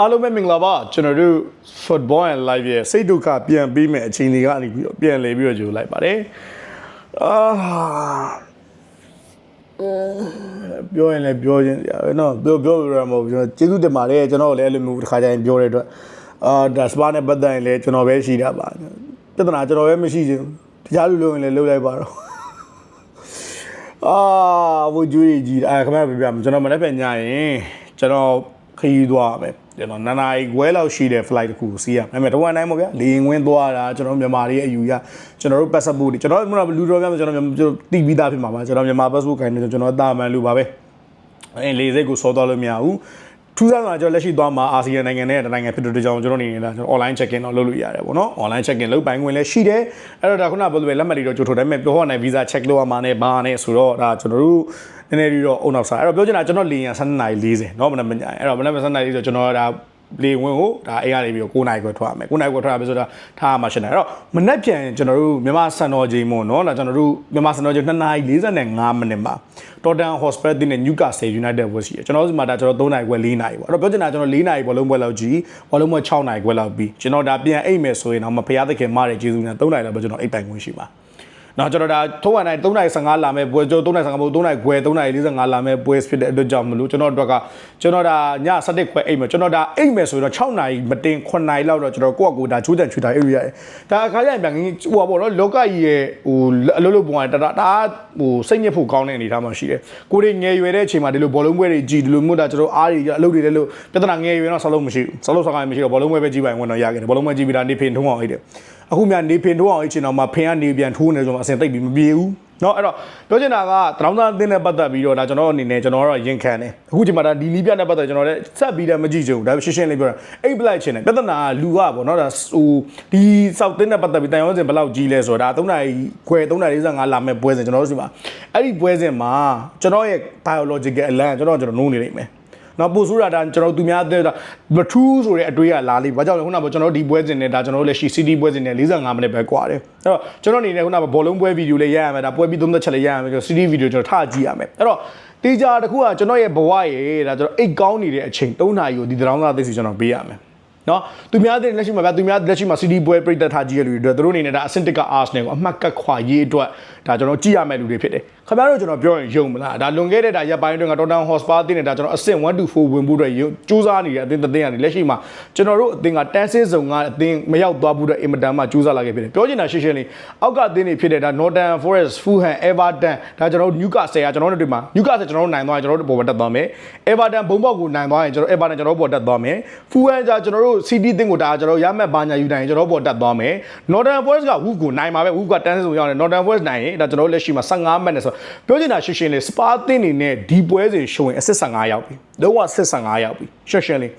အားလုံးပဲမင်္ဂလာပါကျွန်တော်တို့ football and live ရဲ့စိတ်ဒုက္ခပြန်ပြီးမဲ့အချိန်တွေကနေပြီးတော့ပြန်လဲပြီးတော့ကြိုလိုက်ပါတယ်အာပြောရင်လည်းပြောချင်းရနော်ပြောပြောရမှာမဟုတ်ဘူးကျွန်တော်ကျေးဇူးတင်ပါတယ်ကျွန်တော်လည်းအဲ့လိုမျိုးတစ်ခါကျရင်ပြောတဲ့အတွက်အာဒါစပါနဲ့ပတ်သက်ရင်လည်းကျွန်တော်ပဲရှိတာပါပြဿနာကျွန်တော်ပဲမရှိချင်ဘူးတခြားလူလုံးရင်လည်းလှုပ်လိုက်ပါတော့အာဝကြွေးကြီးအဲခမပြပြကျွန်တော်မနေ့ပြန်ညရင်ကျွန်တော်ခရီးသွားမယ် ကျွန်တော်နာနာရီခွဲလောက်ရှိတဲ့ flight တစ်ခုကိုစီးရမယ်တဝန်တိုင်းပေါ့ဗျာလေရင်ဝင်သွားတာကျွန်တော်မြန်မာတွေရဲ့အယူရကျွန်တော်တို့ passport တွေကျွန်တော်လူတော်များကျွန်တော်တီးပြီးသားဖြစ်မှာပါကျွန်တော်မြန်မာ passport ခိုင်းနေကျွန်တော်တာမန်လူပါပဲအဲလေစိတ်ကိုစောသွားလို့မရဘူး ထူးဆန်းတာကျွန်တော်လက်ရှိသွားမှာအာဆီယံနိုင်ငံနဲ့တနိုင်ငံဖြစ်တဲ့ကြောင်ကျွန်တော်နေနေတာကျွန်တော် online check in တော့လုပ်လို့ရတယ်ပေါ့နော် online check in လုပ်ပိုင်ခွင့်လည်းရှိတယ်အဲ့တော့ဒါခုနပြောလို့ပဲလက်မှတ်တွေတော့ကြိုထိုးတယ်မဲ့ပြောဟောနိုင် visa check လုပ်ရမှာနဲ့ဘာနဲ့ဆိုတော့ဒါကျွန်တော်တို့နည်းနည်းလေးတော့အုံနောက်စားအဲ့တော့ပြောချင်တာကျွန်တော်လေယာဉ်12နာရီ40เนาะမနက်မညအဲ့တော့မနက်12နာရီဆိုကျွန်တော်ဒါ လေဝင်ကိုဒါအိမ်ကနေပြီးတော့9နာရီခွဲထွက်ရမယ်9နာရီခွဲထွက်ရပြီဆိုတာထားရမှာရှင်းတယ်အဲ့တော့မနက်ပြန်ကျွန်တော်တို့မြန်မာစံတော်ချိန်မို့နော်ဒါကျွန်တော်တို့မြန်မာစံတော်ချိန်2နာရီ45မိနစ်မှာ Tottenham Hotspur တင်းနဲ့ Newcastle United ဝယ်ရှိတယ်ကျွန်တော်တို့ဒီမှာဒါကျွန်တော်3နာရီခွဲ4နာရီပေါ့အဲ့တော့ပြောချင်တာကျွန်တော်4နာရီဘောလုံးပွဲလောက်ကြည့်ဘောလုံးပွဲ6နာရီခွဲလောက်ပြီးကျွန်တော်ဒါပြန်အိတ်မယ်ဆိုရင်တော့မဖျားသခင်မတဲ့ကျေးဇူးနဲ့3နာရီလောက်ပဲကျွန်တော်အိတ်ပိုင်ခွင့်ရှိပါ နော်ကျွန်တော်ဒါထုံးဝမ်နိုင်3နိုင်15လာမဲ့ပွဲကျွန်တော်3နိုင်15မဟုတ်3နိုင်ခွဲ3နိုင်45လာမဲ့ပွဲဖြစ်တဲ့အတွက်ကြောင့်မလို့ကျွန်တော်တို့ကကျွန်တော်ဒါည7ခွဲအိမ်မယ်ကျွန်တော်ဒါအိမ်မယ်ဆိုတော့6နိုင်မတင်9နိုင်လောက်တော့ကျွန်တော်ကိုယ့်အကူဒါချိုးတန်ချူတာအိမ်ရတယ်ဒါအခါကျရင်ပြန်ဟိုပါပေါ့နော်လောကကြီးရဲ့ဟိုအလုပ်လုပ်ပုံကတတဒါဟိုစိတ်ညစ်ဖို့ကောင်းတဲ့အနေအထားမှရှိတယ်ကိုတွေငယ်ရွယ်တဲ့အချိန်မှာဒီလိုဘောလုံးပွဲတွေကြည်ဒီလိုမျိုးဒါကျွန်တော်အားတွေအလုပ်တွေလည်းလို့ပြဿနာငယ်ရွယ်တော့ဆောက်လို့မရှိဘူးဆောက်လို့ဆောက်ရင်မရှိတော့ဘောလုံးပွဲပဲကြည်ပိုင်ဝင်တော့ရခဲ့တယ်ဘောလုံးပွဲကြည်ပြီးတာနေဖင်ထုံးအောင်အိတ်တယ်အခုမြနေဖင်ထိုးအောင်အချိန်တော့မှဖင်ကနေပြန်ထိုးနေဆိုမှအစင်တိတ်ပြီးမပြေဘူးเนาะအဲ့တော့ပြောချင်တာကတရောင်းသားအသင်းနဲ့ပတ်သက်ပြီးတော့ဒါကျွန်တော်အနေနဲ့ကျွန်တော်ကတော့ရင်ခံတယ်အခုချိန်မှာဒါဒီနီးပြနဲ့ပတ်သက်ကျွန်တော်လည်းဆက်ပြီးတော့မကြည့်ချင်ဘူးဒါရှင်းရှင်းလေးပြောတာအိတ်ပလိုက်ချင်တယ်ပြဿနာကလူကပေါ့เนาะဒါဟိုဒီစောက်သင်းနဲ့ပတ်သက်ပြီးတန်ရုံးစင်ဘယ်လောက်ကြီးလဲဆိုတော့ဒါ3နာရီခွဲ3နာရီ45လာမဲ့ပွဲစဉ်ကျွန်တော်တို့စီမှာအဲ့ဒီပွဲစဉ်မှာကျွန်တော်ရဲ့ biological alarm ကျွန်တော်ကျွန်တော်နိုးနေလိမ့်မယ် နော်ပို့ဆိုးတာဒါကျွန်တော်တို့သူများတဲ့မထူးဆိုတဲ့အတွေးကလာလိဘာကြောင့်လဲခုနကကျွန်တော်တို့ဒီပွဲစဉ်နဲ့ဒါကျွန်တော်တို့လက်ရှိ CD ပွဲစဉ်နဲ့45မိနစ်ပဲကွာတယ်အဲ့တော့ကျွန်တော်အနေနဲ့ခုနကဘောလုံးပွဲဗီဒီယိုလေးရရမယ်ဒါပွဲပြီးသုံးသက်ချက်လေးရရမယ်ကျွန်တော် CD ဗီဒီယိုကျွန်တော်ထားကြည့်ရမယ်အဲ့တော့တေးကြတစ်ခုကကျွန်တော်ရဲ့ဘဝရဲ့ဒါကျွန်တော်အိတ်ကောင်းနေတဲ့အချိန်3နာရီကိုဒီတရောင်းသားသိစီကျွန်တော်ပေးရမယ် နော်သူများတဲ့လက်ရှိမှာဗျာသူများလက်ရှိမှာ CD ပွဲပြိတက်ထားကြည့်ရလူတွေတို့တို့အနေနဲ့ဒါအဆင့်တက်က Arsenal ကိုအမှတ်ကတ်ခွာရေးအတွက်ဒါကျွန်တော်ကြည့်ရမယ့်လူတွေဖြစ်တယ်ခင်ဗျားတို့ကျွန်တော်ပြောရင်ယုံမလားဒါလွန်ခဲ့တဲ့ဒါရပ်ပိုင်းအတွင်းက Tottenham Hotspur အသင်းနဲ့ဒါကျွန်တော်အဆင့်1 to 4ဝင်ဖို့အတွက်စူးစမ်းနေတဲ့အသင်းတစ်သင်းကနေလက်ရှိမှာကျွန်တော်တို့အသင်းကတန်းစင်းစုံကအသင်းမရောက်သွားဘူးတဲ့အင်မတန်မှစူးစမ်းလာခဲ့ဖြစ်တယ်ပြောချင်တာရှင်းရှင်းလေးအောက်ကအသင်းတွေဖြစ်တဲ့ဒါ Northern Forest Fulham Everton ဒါကျွန်တော်တို့ Newcastle ကကျွန်တော်တို့ဒီမှာ Newcastle ကျွန်တော်တို့နိုင်သွားရင်ကျွန်တော်တို့ပေါ်တက်သွားမယ် Everton ဘုံပေါက်ကိုနိုင်သွားရင်ကျွန်တော် Everton ကျွန်တော်တို့ပေါ်တက်သွားမယ် Fulham ကကျွန်တော်တို့ City အသင်းကိုဒါကျွန်တော်ရမှတ်ဘာညာယူနိုင်ရင်ကျွန်တော်ပေါ်တက်သွားမယ် Northern Forest က Wolves ကိုနိုင်ပါပဲ Wolves ကတန်းစင်းစုံရောက်တယ် Northern Forest နိုင်ရင်ဒါကျွန်တော်တို့လက်ရှိမှာ15မှတ်နဲ့ဆိုပြောချင်တာရှင်းရှင်းလေး Spa အသင်းနေနဲ့ဒီပွဲစဉ်ရှုံရင်အဆစ်15ရောက်ပြီလုံးဝအဆစ်15ရောက်ပြီရှင်းရှင်းလေး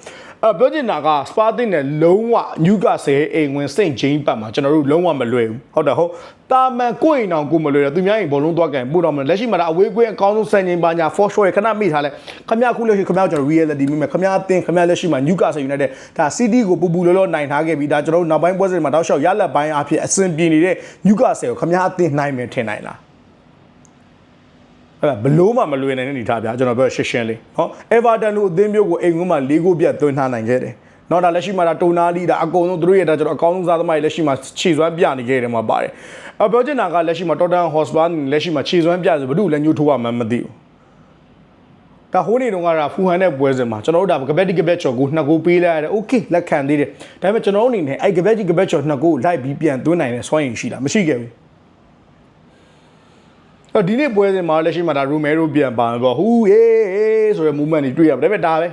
အဲ့ပြောချင်တာက Spa အသင်းနဲ့လုံးဝ Newcastle အိမ်ဝင်စိတ်ချင်းပတ်မှာကျွန်တော်တို့လုံးဝမလွယ်ဘူးဟုတ်တယ်ဟုတ်တာမန်ကိုယ့်အိမ်အောင်ကိုမလွယ်တယ်သူများအိမ်ဘောလုံးသွားကန်ပို့တော့မလက်ရှိမှာဒါအဝေးကွင်းအကောင်းဆုံးစံချိန်ပါညာ for sure ခဏမိထားလဲခမရခုလက်ရှိခမရကျွန်တော် reality မိမယ်ခမရအသင်းခမရလက်ရှိမှာ Newcastle United ဒါ CD ကိုပူပူလောလောနိုင်ထားခဲ့ပြီးဒါကျွန်တော်တို့နောက်ပိုင်းပွဲစဉ်မှာတောက်လျှောက်ရလက်ပိုင်းအဖြစ်အဆင်ပြေနေတဲ့ Newcastle ကိုခမရအသင်းနိုင်မယ်ထင်နိုင်လား အဲ့ဒါဘလို့မှမလွယ်နိုင်တဲ့အနေထားဗျာကျွန်တော်ပြောရှင်းရှင်းလေးနော် Everton တို့အသင်းမျိုးကိုအိမ်ငုံးမှာ၄ဂိုးပြတ်သွင်းထားနိုင်ခဲ့တယ်နော်ဒါလက်ရှိမှာဒါတိုနာလီဒါအကုန်လုံးသူတို့ရဲ့ဒါကျွန်တော်အကောင်းဆုံးစားသမားတွေလက်ရှိမှာခြေစွမ်းပြနေခဲ့တယ်မှာပါတယ်အပြောချင်တာကလက်ရှိမှာ Tottenham Hotspur လက်ရှိမှာခြေစွမ်းပြဆိုဘယ်သူလည်းညှို့ထိုးရမှမသိဘူးဒါဟိုးနေတော့ကဒါဖူဟန်တဲ့ပွဲစဉ်မှာကျွန်တော်တို့ဒါကဘက်တီကဘက်ချော်ကိုနှစ်ကိုပေးလိုက်ရတယ်။ Okay လက်ခံသေးတယ်။ဒါပေမဲ့ကျွန်တော်တို့အနေနဲ့အဲ့ကဘက်တီကဘက်ချော်နှစ်ကိုလိုက်ပြီးပြန်သွင်းနိုင်တဲ့စွမ်းရည်ရှိတာမရှိခဲ့ဘူး။ တော့ဒီနေ့ပွဲစဉ်မှာလက်ရှိမှာဒါရူမဲရိုပြန်ပါပေါ့ဟူးဟေးဆိုတဲ့ movement တွေတွေ့ရပါတယ်ဒါပေ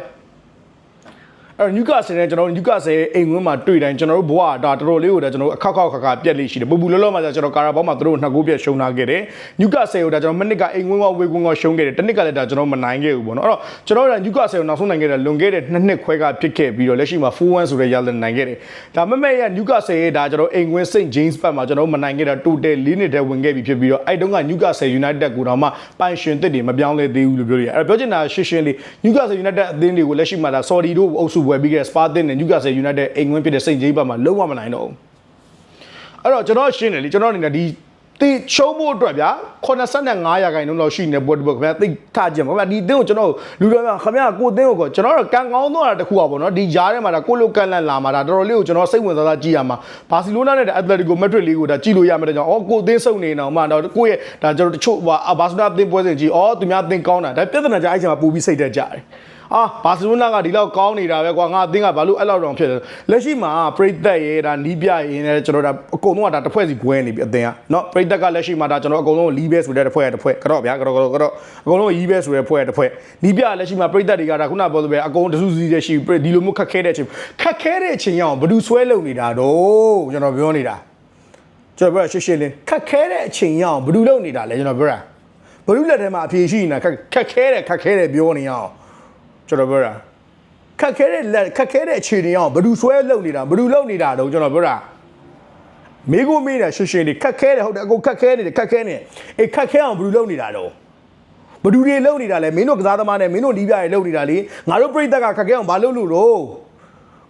မဲ့ဒါပဲအဲ့တော့ Newcastle နဲ့ကျွန်တော်တို့ Newcastle ရဲ့အိမ်ဝင်းမှာတွေ့တိုင်းကျွန်တော်တို့ဘဝဒါတော်တော်လေးကိုဒါကျွန်တော်တို့အခက်ခေါက်ခါခါပြက်လေးရှိတယ်ပူပူလောလောမှာကျွန်တော်ကာရာဘောမှာသူတို့နှစ်ကိုပြက်ရှုံးလာခဲ့တယ် Newcastle ကိုဒါကျွန်တော်မနစ်ကအိမ်ဝင်းကဝေကွင်းကရှုံးခဲ့တယ်တနစ်ကလည်းဒါကျွန်တော်မနိုင်ခဲ့ဘူးပေါ့နော်အဲ့တော့ကျွန်တော်တို့ Newcastle ကိုနောက်ဆုံးနိုင်ခဲ့တယ်လွန်ခဲ့တဲ့နှစ်နှစ်ခွဲကဖြစ်ခဲ့ပြီးတော့လက်ရှိမှာ4-1ဆိုတဲ့ရလဒ်နိုင်ခဲ့တယ်ဒါမမဲ့ရ Newcastle ရဲ့ဒါကျွန်တော်အိမ်ဝင်း St James Park မှာကျွန်တော်မနိုင်ခဲ့တာ total ၄နှစ်တည်းဝင်ခဲ့ပြီးဖြစ်ပြီးတော့အဲ့တုန်းက Newcastle United ကိုတော့မှပိုင်ရှင်တစ်တွေမပြောင်းလဲသေးဘူးလို့ပြောရတယ်အဲ့တော့ပြောချင်တာရှင်းရှင်းလေး Newcastle United အသင်းတွေကိုလက်ရှိမှာဒါ Saudi တို့အုပ်စုဝယ်ပြီးခဲ့ Spa အသင်းနဲ့ Newcastle United အိမ်ဝင်ဖြစ်တဲ့ St James Park မှာလုံးဝမနိုင်တော့ဘူးအဲ့တော့ကျွန်တော်ရှင်းတယ်လေကျွန်တော်အနေနဲ့ဒီတတီရှုံးဖို့အတွက်ဗျာ85ရာခိုင်နှုန်းလောက်ရှိနေပွဲတစ်ပွဲခင်ဗျာသိထားကြည့်ပါခင်ဗျာဒီအသင်းကိုကျွန်တော်လူတော်များခင်ဗျာကိုအသင်းကိုကျွန်တော်တို့ကန်ကောင်းသွားတာတခုပါပေါ့နော်ဒီကြားထဲမှာဒါကိုလိုကန်လန်လာမှာဒါတော်တော်လေးကိုကျွန်တော်စိတ်ဝင်စားစားကြည့်ရမှာဘာစီလိုနာနဲ့အက်တလက်တီကိုမက်ဒရစ်လေးကိုဒါကြည့်လို့ရမယ်တဲ့ကြောင့်အော်ကိုအသင်းစုံနေအောင်မှတော့ကိုယ့်ရဲ့ဒါကျွန်တော်တချို့ဘာစနာအသင်းပွဲစဉ်ကြည့်အော်သူများအသင်းကောင်းတာဒါပြဿနာကြအဲ့ချိန်မှာပူပြီးစိတ်တက်ကြတယ် အာဘာစီလိုနာကဒီလောက်ကောင်းနေတာပဲကွာငါအသင်းကဘာလို့အဲ့လောက်တောင်ဖြစ်လဲလက်ရှိမှာပရိသတ်ရဲ့ဒါနီးပြရင်းနဲ့ကျွန်တော်ဒါအကုန်လုံးကဒါတစ်ဖွဲ့စီကွဲနေပြီအသင်းကနော်ပရိသတ်ကလက်ရှိမှာဒါကျွန်တော်အကုန်လုံးလီးပဲဆိုတဲ့တစ်ဖွဲ့တစ်ဖွဲ့ကတော့ဗျာကတော့ကတော့အကုန်လုံးရီးပဲဆိုတဲ့ဖွဲ့တစ်ဖွဲ့နီးပြလက်ရှိမှာပရိသတ်တွေကဒါခုနပြောသလိုပဲအကုန်တစုစည်းတည်းရှိဒီလိုမျိုးခက်ခဲတဲ့အချိန်ခက်ခဲတဲ့အချိန်ရောက်ဘယ်သူဆွဲလုံနေတာတော့ကျွန်တော်ပြောနေတာကျွန်တော်ပြောရှင်းရှင်းလင်းခက်ခဲတဲ့အချိန်ရောက်ဘယ်သူလုံနေတာလဲကျွန်တော်ပြောတာဘယ်သူလက်ထဲမှာအဖြေရှိနေတာခက်ခဲတယ်ခက်ခဲတယ်ပြောနေရအောင် ကျွန်တော်ပြောတာခက်ခဲတဲ့လက်ခက်ခဲတဲ့အခြေအနေအောင်ဘယ်သူဆွဲလုံနေတာဘယ်သူလုံနေတာတော့ကျွန်တော်ပြောတာမေကိုမေးတာရှင်းရှင်းလေးခက်ခဲတယ်ဟုတ်တယ်အကုန်ခက်ခဲနေတယ်ခက်ခဲနေအေးခက်ခဲအောင်ဘယ်လိုလုပ်နေတာတော့ဘယ်သူတွေလုပ်နေတာလဲမင်းတို့ကစားသမားနဲ့မင်းတို့ဒီပြရဲလုပ်နေတာလေငါတို့ပြိတက်ကခက်ခဲအောင်ဘာလုပ်လို့လို့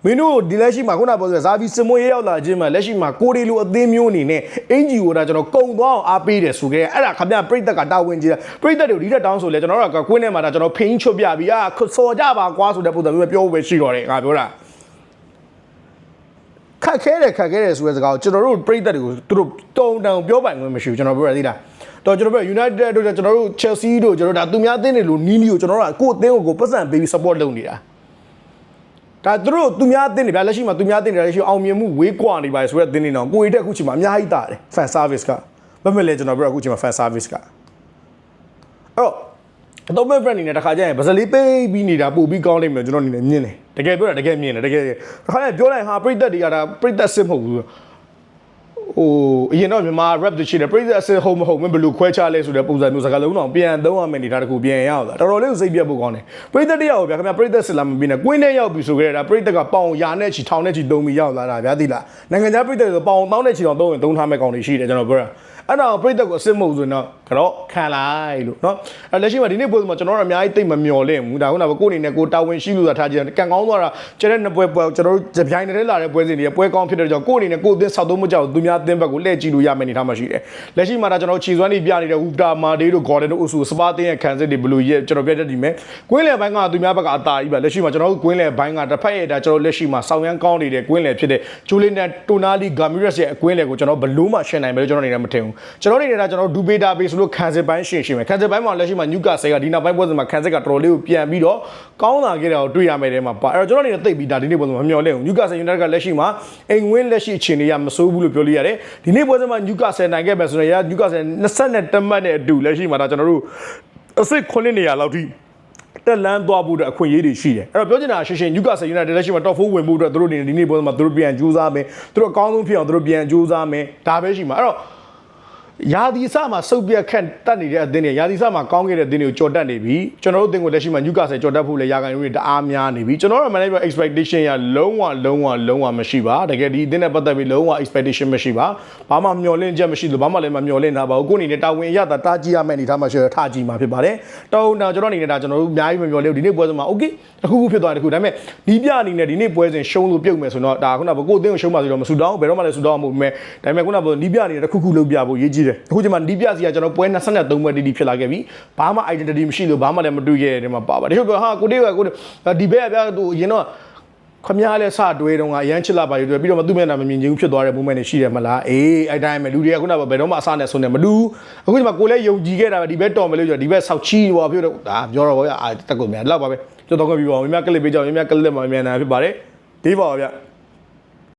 မင်းတို့ဒီလက်ရှိမှာခုနပြောဆိုဇာဗီစမွေရောက်လာခြင်းမှာလက်ရှိမှာကိုရီလိုအသင်းမျိုးအနေနဲ့အင်ဂျီကိုဒါကျွန်တော်ကုံသွားအောင်အားပေးတယ်ဆိုခဲ့အဲ့ဒါခမပြပြိတက်ကတာဝန်ကြီးတာပြိတက်တွေကိုဒီတက်တောင်းဆိုလဲကျွန်တော်တို့ကကွင်းထဲမှာဒါကျွန်တော်ဖိန်းချွတ်ပြပြီးအာစော်ကြပါကွာဆိုတဲ့ပုံစံမျိုးပဲပြောဖို့ပဲရှိတော့တယ်ငါပြောတာခက်ခဲတယ်ခက်ခဲတယ်ဆိုတဲ့စကားကိုကျွန်တော်တို့ပြည်သက်တွေကိုသူတို့တုံတောင်ပြောပိုင်ခွင့်မရှိဘူးကျွန်တော်ပြောရသေးလားတော့ကျွန်တော်ပြော United တို့ကျွန်တော်တို့ Chelsea တို့ကျွန်တော်ဒါသူများအသင်းတွေလိုနီးနီးကိုကျွန်တော်တို့ကကိုယ့်အသင်းကိုကိုပတ်စံပေးပြီး support လုပ်နေတာ ဒါသူတို့သူများအသင်းတွေဗျာလက်ရှိမှာသူများအသင်းတွေလက်ရှိအောင်မြင်မှုဝေးကွာနေပါလေဆိုတဲ့အသင်းတွေတော့ကိုယ်ရတဲ့အခုချိန်မှာအများကြီးတာတယ် fan service ကဘာမဲ့လဲကျွန်တော်ပြောအခုချိန်မှာ fan service ကအဲ့တော့အတော့မဲ့ friend အနေနဲ့တစ်ခါကျရင်ဗဇလေးပိတ်ပြီးနေတာပို့ပြီးကောင်းလိမ့်မယ်ကျွန်တော်အနေနဲ့မြင်တယ်တကယ်ပြောတာတကယ်မြင်တယ်တကယ်တစ်ခါကျရင်ပြောလိုက်ဟာပြိသက်တွေကဒါပြိသက်စစ်မဟုတ်ဘူး ဟိုအရင်တော့မြန်မာ rap တွေရှိတယ်ပြိသက်အစစ်ဟုတ်မဟုတ်မင်းဘယ်လိုခွဲခြားလဲဆိုတဲ့ပုံစံမျိုးစကားလုံးတော့ပြန်သုံးရမယ်နေတာတခုပြန်ရအောင်လားတော်တော်လေးကိုစိတ်ပြတ်ဖို့ကောင်းတယ်ပြိသက်တယောက်ဗျာခင်ဗျာပြိသက်စစ်လာမပြီးနဲ့ကွင်းထဲရောက်ပြီဆိုကြတဲ့ဒါပြိသက်ကပေါင်ရာနဲ့ချီထောင်နဲ့ချီသုံးပြီးရောက်လာတာဗျာသိလားနိုင်ငံခြားပြိသက်ဆိုပေါင်တောင်းနဲ့ချီတောင်သုံးရင်သုံးထားမဲ့ကောင်တွေရှိတယ်ကျွန်တော်ပြောတာအဲ့တော့ပြိသက်ကိုအစစ်မဟုတ်ဆိုရင်တော့ကတော့ခံလိုက်လို့เนาะအဲ့လက်ရှိမှာဒီနေ့ပွဲမှာကျွန်တော်တို့အများကြီးတိတ်မမျော်လင့်ဘူးဒါခုနကကိုယ့်အနေနဲ့ကိုတာဝန်ရှိလို့သာထားကြတယ်ကန်ကောင်းသွားတာကျတဲ့နှစ်ပွဲပွဲကျွန်တော်တို့ကြပြိုင်နေတဲ့လာတဲ့ပွဲစဉ်တွေပွဲကောင်းဖြစ်တဲ့ကြောင့်ကိုယ့်အနေနဲ့ကိုယ့်အသင်းဆောက်သုံးမကြောက်သူများ အသင်းဘက်ကိုလှည့်ကြည့်လို့ရမယ်နေထားမှရှိတယ်လက်ရှိမှာဒါကျွန်တော်ခြေစွမ်းတွေပြနေတဲ့ဟူတာမာဒေးတို့ဂေါ်ဒန်တို့အုပ်စုစပါးတင်းရဲ့ခံစစ်တွေဘယ်လိုရဲ့ကျွန်တော်ပြတ်တတ်ဒီမဲ့ကွင်းလယ်ဘိုင်းကသူများဘက်ကအတာကြီးပဲလက်ရှိမှာကျွန်တော်တို့ကွင်းလယ်ဘိုင်းကတစ်ဖက်ရဲ့ဒါကျွန်တော်လက်ရှိမှာဆောင်းရမ်းကောင်းနေတဲ့ကွင်းလယ်ဖြစ်တဲ့ဂျိုလင်နဲ့တိုနာလီဂါမီရက်စ်ရဲ့အကွင်းလယ်ကိုကျွန်တော်ဘလို့မှရှင်းနိုင်မယ်လို့ကျွန်တော်အနေနဲ့မထင်ဘူးကျွန်တော်အနေနဲ့ဒါကျွန်တော်ဒူဘေတာဘေးဆိုလို့ခံစစ်ပိုင်းရှင်းရှင်းမယ်ခံစစ်ပိုင်းမှာလက်ရှိမှာညူကာဆယ်ကဒီနောက်ပိုင်းပွဲစဉ်မှာခံစစ်ကတော်တော်လေးကိုပြန်ပြီးတော့ကောင်းလာခဲ့တာကိုတွေ့ရမယ်တဲ့မှာပါအဲ့တော့ကျွန်တော်အနေနဲ့သိပ်ပြီးဒါဒီနေ့ပွဲစဉ်မှာမမျှော်လင့်ဘူးညူကာဆယ်ယူနိုက်တက်ကလက်ရှိမှာအိမ်ဝင်းလက်ရှိအခြေအနေရမဆိုးဘူးလို့ပြောလို့ရတယ်ဒီနေ့ပွဲစဉ်မှာညူကာဆယ်နိုင်ခဲ့မယ်ဆိုရင်ရညူကာဆယ်20တမှတ်နဲ့အတူလက်ရှိမှာဒါကျွန်တော်တို့အစစ်9နေရာလောက်ထိတက်လန်းသွားဖို့အတွက်အခွင့်အရေးတွေရှိတယ်အဲ့တော့ပြောချင်တာရှင်းရှင်း Newcastle United လက်ရှိမှာ top 4ဝင်ဖို့အတွက်သူတို့အနေနဲ့ဒီနေ့ပွဲမှာသူတို့ပြန်ကြိုးစားမယ်သူတို့အကောင်းဆုံးဖြစ်အောင်သူတို့ပြန်ကြိုးစားမယ်ဒါပဲရှိမှာအဲ့တော့ ယာဒီစမှာစုပ်ပြက်ခန့်တက်နေတဲ့အသင်းတွေယာဒီစမှာကောင်းခဲ့တဲ့အသင်းတွေကိုကြော်တက်နေပြီကျွန်တော်တို့အသင်းကိုလက်ရှိမှာ Newcastle ကြော်တက်ဖို့လည်းရာဂိုင်တွေတအားများနေပြီကျွန်တော်တို့ manager expectation ရလုံးဝလုံးဝလုံးဝမရှိပါတကယ်ဒီအသင်းနဲ့ပတ်သက်ပြီးလုံးဝ expectation မရှိပါဘာမှမျှော်လင့်ချက်မရှိလို့ဘာမှလည်းမမျှော်လင့်တာပါဘူးကိုယ့်အနေနဲ့တာဝန်အရတာတာကြည့်ရမယ့်အနေထားမှာရှိရထားကြည့်မှာဖြစ်ပါတယ်တောင်းတောင်းကျွန်တော်အနေနဲ့ဒါကျွန်တော်တို့အများကြီးမမျှော်လင့်ဘူးဒီနေ့ပွဲစဉ်မှာ okay တစ်ခုခုဖြစ်သွားတယ်တစ်ခုဒါပေမဲ့ဒီပြအနေနဲ့ဒီနေ့ပွဲစဉ်ရှုံးလို့ပြုတ်မယ်ဆိုတော့ဒါခုနကကိုယ့်အသင်းကိုရှုံးပါဆိုတော့မဆူတောင်းဘယ်တော့မှလည်းဆူတောင်းမှာမဟုတ်ဘူးမဲ့ဒါပေမဲ့ခုနကဒီပြအနေနဲ့တစ်ခုခုလုပ်ပြဖို့ရေးကြည့်တယ်အခုချိန်မှာဒီပြစီကကျွန်တော်ပွဲ23ပွဲတီတီဖြစ်လာခဲ့ပြီဘာမှ identity မရှိလို့ဘာမှလည်းမတွေ့ခဲ့တဲ့မှာပါပါတချို့ပြောဟာကိုတေးကကိုဒီဘက်ကပြသူအရင်တော့ခမများလဲစတွဲတုန်းကအရန်ချစ်လာပါရွတွေ့ပြီးတော့မှသူ့မျက်နှာမမြင်ချင်ဘူးဖြစ်သွားတဲ့ moment တွေရှိတယ်မလားအေးအဲ့တိုင်းပဲလူတွေကခုနကဘယ်တော့မှအစနဲ့ဆုံးနေမတူအခုဒီမှာကိုလည်းယုံကြည်ခဲ့တာပဲဒီဘက်တော်မယ်လို့ပြောဒီဘက်ဆောက်ချီးဘောပြောတော့ဒါပြောတော့ဘောရအာတက်ကုန်မြန်လောက်ပါပဲကျွန်တော်ကပြီးပါအောင်မြမကလစ်ပေးကြအောင်မြမကလစ်မှာမြန်နာဖြစ်ပါတယ်ဒီပါပါဗျ